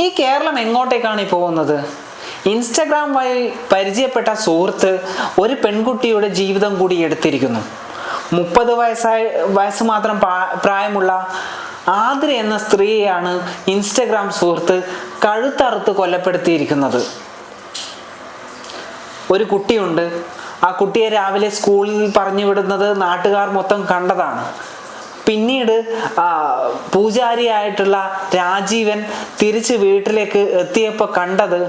ഈ കേരളം എങ്ങോട്ടേക്കാണ് ഈ പോകുന്നത്? ഇൻസ്റ്റഗ്രാം വഴി പരിചയപ്പെട്ട സുഹൃത്ത് ഒരു പെൺകുട്ടിയുടെ ജീവിതം കൂടി എടുത്തിരിക്കുന്നു. മുപ്പത് വയസ്സായ വയസ്സ് മാത്രം പ്രായമുള്ള ആതിര എന്ന സ്ത്രീയെയാണ് ഇൻസ്റ്റഗ്രാം സുഹൃത്ത് കഴുത്തറുത്ത് കൊലപ്പെടുത്തിയിരിക്കുന്നത്. ഒരു കുട്ടിയുണ്ട്. ആ കുട്ടിയെ രാവിലെ സ്കൂളിൽ പറഞ്ഞു വിടുന്നത് നാട്ടുകാർ മൊത്തം കണ്ടതാണ്. പിന്നീട് പൂജാരിയായിട്ടുള്ള രാജീവൻ തിരിച്ച് വീട്ടിലേക്ക് എത്തിയപ്പോൾ കണ്ടത്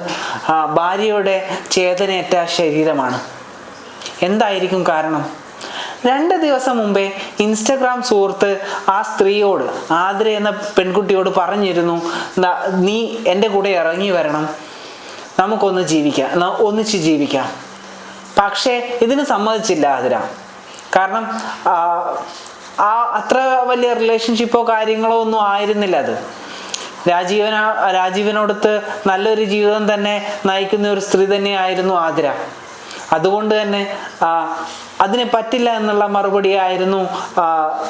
ഭാര്യയുടെ ചേതനയേറ്റ ശരീരമാണ്. എന്തായിരിക്കും കാരണം? രണ്ട് ദിവസം മുമ്പേ ഇൻസ്റ്റഗ്രാം സുഹൃത്ത് ആ സ്ത്രീയോട് ആതിര എന്ന പെൺകുട്ടിയോട് പറഞ്ഞിരുന്നു "ദാ, നീ എന്റെ കൂടെ ഇറങ്ങി വരണം. നമുക്കൊന്ന് ജീവിക്കാം. ഒന്നിച്ച് ജീവിക്കാം. പക്ഷേ ഇതിന് സമ്മതിച്ചില്ല ആതിര. കാരണം ആ, അത്ര വലിയ റിലേഷൻഷിപ്പോ കാര്യങ്ങളോ ഒന്നും ആയിരുന്നില്ല അത്. രാജീവന രാജീവനോടത്ത് നല്ലൊരു ജീവിതം തന്നെ നയിക്കുന്ന ഒരു സ്ത്രീ തന്നെയായിരുന്നു ആതിര. അതുകൊണ്ട് തന്നെ അതിന് പറ്റില്ല എന്നുള്ള മറുപടി ആയിരുന്നു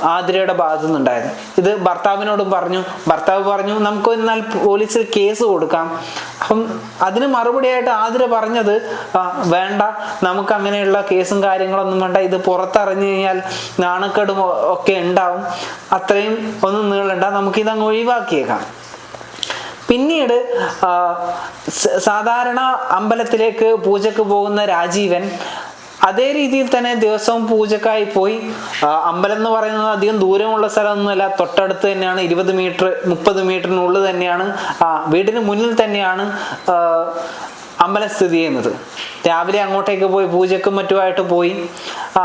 ആതിരയുടെ ഭാഗത്തു നിന്നുണ്ടായത് ഇത് ഭർത്താവിനോടും പറഞ്ഞു. ഭർത്താവ് പറഞ്ഞു നമുക്ക് എന്നാൽ പോലീസിൽ കേസ് കൊടുക്കാം. അപ്പം അതിന് മറുപടിയായിട്ട് ആതിര പറഞ്ഞത് "ആ, വേണ്ട നമുക്ക് അങ്ങനെയുള്ള കേസും കാര്യങ്ങളൊന്നും വേണ്ട ഇത് പുറത്തറിഞ്ഞു കഴിഞ്ഞാൽ നാണക്കേടും ഒക്കെ ഉണ്ടാവും. അത്രയും ഒന്നും നീളണ്ട നമുക്ക് നമുക്കിതങ്ങ് ഒഴിവാക്കിയേക്കാം. പിന്നീട് സാധാരണ അമ്പലത്തിലേക്ക് പൂജക്ക് പോകുന്ന രാജീവൻ അതേ രീതിയിൽ തന്നെ ദിവസവും പൂജക്കായി പോയി. അമ്പലം എന്ന് പറയുന്നത് അധികം ദൂരമുള്ള സ്ഥലമൊന്നുമല്ല. തൊട്ടടുത്ത് തന്നെയാണ് ഇരുപത് മീറ്റർ മുപ്പത് മീറ്ററിനുള്ളിൽ തന്നെയാണ് ആ, വീടിന് മുന്നിൽ തന്നെയാണ് അമ്പലം സ്ഥിതി ചെയ്യുന്നത്. രാവിലെ അങ്ങോട്ടേക്ക് പോയി പൂജക്കും മറ്റുമായിട്ട് പോയി. ആ,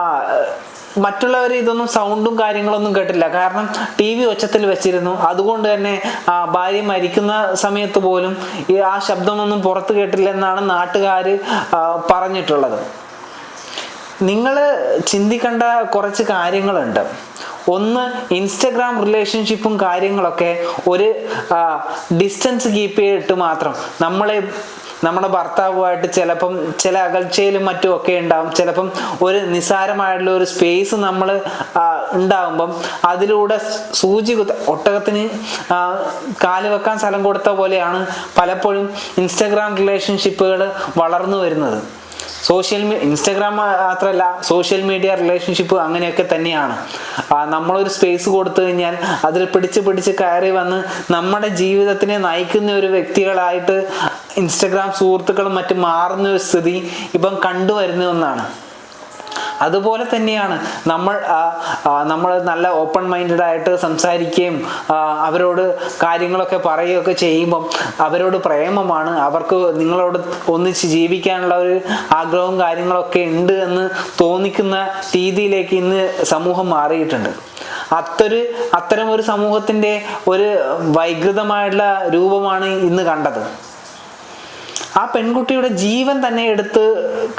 മറ്റുള്ളവർ ഇതൊന്നും സൗണ്ടും കാര്യങ്ങളൊന്നും കേട്ടില്ല. കാരണം ടി വി ഒച്ചത്തിൽ വെച്ചിരുന്നു. അതുകൊണ്ട് തന്നെ ആ, ഭാര്യ മരിക്കുന്ന സമയത്ത് പോലും ഈ ആ ശബ്ദമൊന്നും പുറത്ത് കേട്ടില്ലെന്നാണ് നാട്ടുകാർ പറഞ്ഞിട്ടുള്ളത്. നിങ്ങൾ ചിന്തിക്കേണ്ട കുറച്ച് കാര്യങ്ങളുണ്ട്. ഒന്ന് ഇൻസ്റ്റഗ്രാം റിലേഷൻഷിപ്പും കാര്യങ്ങളൊക്കെ ഒരു ഡിസ്റ്റൻസ് കീപ്പ് ചെയ്തിട്ട് മാത്രം. നമ്മളെ നമ്മുടെ ഭർത്താവുമായിട്ട് ചിലപ്പം ചില അകൽച്ചയിലും മറ്റും ഒക്കെ ഉണ്ടാവും. ചിലപ്പം ഒരു നിസ്സാരമായിട്ടുള്ള ഒരു സ്പേസ് നമ്മൾ ഉണ്ടാവുമ്പം അതിലൂടെ സൂചി കുത്ത ഒട്ടകത്തിന് കാൽ വെക്കാൻ സ്ഥലം കൊടുത്ത പോലെയാണ് പലപ്പോഴും ഇൻസ്റ്റഗ്രാം റിലേഷൻഷിപ്പുകൾ വളർന്നു വരുന്നത്. സോഷ്യൽ മീ ഇൻസ്റ്റാഗ്രാം മാത്രമല്ല സോഷ്യൽ മീഡിയ റിലേഷൻഷിപ്പ് അങ്ങനെയൊക്കെ തന്നെയാണ്. നമ്മളൊരു സ്പേസ് കൊടുത്തു കഴിഞ്ഞാൽ അതിൽ പിടിച്ച് പിടിച്ച് കയറി വന്ന് നമ്മുടെ ജീവിതത്തിനെ നയിക്കുന്ന ഒരു വ്യക്തികളായിട്ട് ഇൻസ്റ്റഗ്രാം സുഹൃത്തുക്കളും മറ്റും മാറുന്ന ഒരു സ്ഥിതി ഇപ്പം കണ്ടുവരുന്ന ഒന്നാണ്. അതുപോലെ തന്നെയാണ് നമ്മൾ നമ്മൾ നല്ല ഓപ്പൺ മൈൻഡഡ് ആയിട്ട് സംസാരിക്കുകയും അവരോട് കാര്യങ്ങളൊക്കെ പറയുകയൊക്കെ ചെയ്യുമ്പം അവരോട് പ്രേമമാണ്. അവർക്ക് നിങ്ങളോട് ഒന്നിച്ച് ജീവിക്കാനുള്ള ഒരു ആഗ്രഹവും കാര്യങ്ങളൊക്കെ ഉണ്ട് എന്ന് തോന്നിക്കുന്ന രീതിയിലേക്ക് ഇന്ന് സമൂഹം മാറിയിട്ടുണ്ട്. അത്തൊരു അത്തരം ഒരു സമൂഹത്തിന്റെ ഒരു വൈകൃതമായിട്ടുള്ള രൂപമാണ് ഇന്ന് കണ്ടത്. ആ പെൺകുട്ടിയുടെ ജീവൻ തന്നെ എടുത്ത്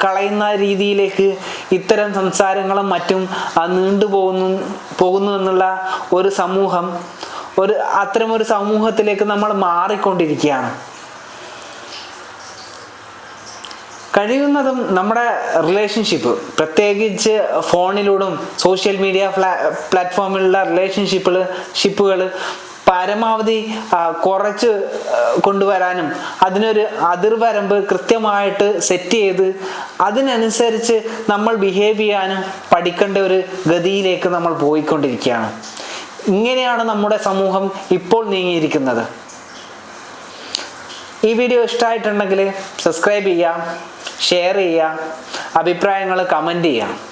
കളയുന്ന രീതിയിലേക്ക് ഇത്തരം സംസാരങ്ങളും മറ്റും നീണ്ടുപോകുന്നു പോകുന്നു എന്നുള്ള ഒരു സമൂഹം ഒരു അത്തരം ഒരു സമൂഹത്തിലേക്ക് നമ്മൾ മാറിക്കൊണ്ടിരിക്കുകയാണ്. കഴിയുന്നതും നമ്മുടെ റിലേഷൻഷിപ്പ് പ്രത്യേകിച്ച് ഫോണിലൂടും സോഷ്യൽ മീഡിയ പ്ലാറ്റ്ഫോമിലുള്ള റിലേഷൻഷിപ്പുകൾ ഷിപ്പുകൾ പരമാവധി കുറച്ച് കൊണ്ടുവരാനും അതിനൊരു അതിർവരമ്പ് കൃത്യമായിട്ട് സെറ്റ് ചെയ്ത് അതിനനുസരിച്ച് നമ്മൾ ബിഹേവ് ചെയ്യാനും പഠിക്കേണ്ട ഒരു ഗതിയിലേക്ക് നമ്മൾ പോയിക്കൊണ്ടിരിക്കുകയാണ്. ഇങ്ങനെയാണ് നമ്മുടെ സമൂഹം ഇപ്പോൾ നീങ്ങിയിരിക്കുന്നത്. ഈ വീഡിയോ ഇഷ്ടമായിട്ടുണ്ടെങ്കിൽ സബ്സ്ക്രൈബ് ചെയ്യാം ഷെയർ ചെയ്യാം അഭിപ്രായങ്ങൾ കമന്റ് ചെയ്യുക.